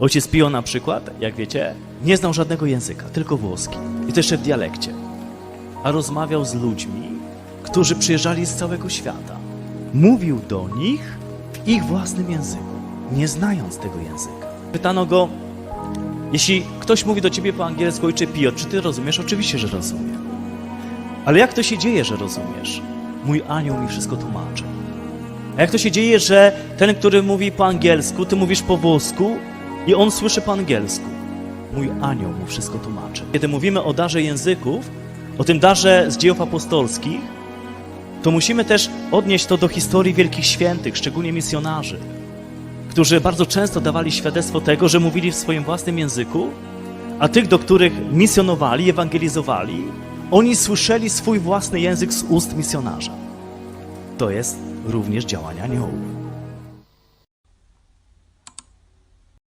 Ojciec Pio na przykład, jak wiecie, nie znał żadnego języka, tylko włoski. I to jeszcze w dialekcie. A rozmawiał z ludźmi, którzy przyjeżdżali z całego świata. Mówił do nich w ich własnym języku, nie znając tego języka. Pytano go, jeśli ktoś mówi do ciebie po angielsku, ojcze Pio, czy ty rozumiesz? Oczywiście, że rozumiem. Ale jak to się dzieje, że rozumiesz? Mój anioł mi wszystko tłumaczy. A jak to się dzieje, że ten, który mówi po angielsku, ty mówisz po włosku i on słyszy po angielsku? Mój anioł mu wszystko tłumaczy. Kiedy mówimy o darze języków, o tym darze z dziejów apostolskich, to musimy też odnieść to do historii wielkich świętych, szczególnie misjonarzy, którzy bardzo często dawali świadectwo tego, że mówili w swoim własnym języku, a tych, do których misjonowali, ewangelizowali, oni słyszeli swój własny język z ust misjonarza. To jest również działanie aniołów.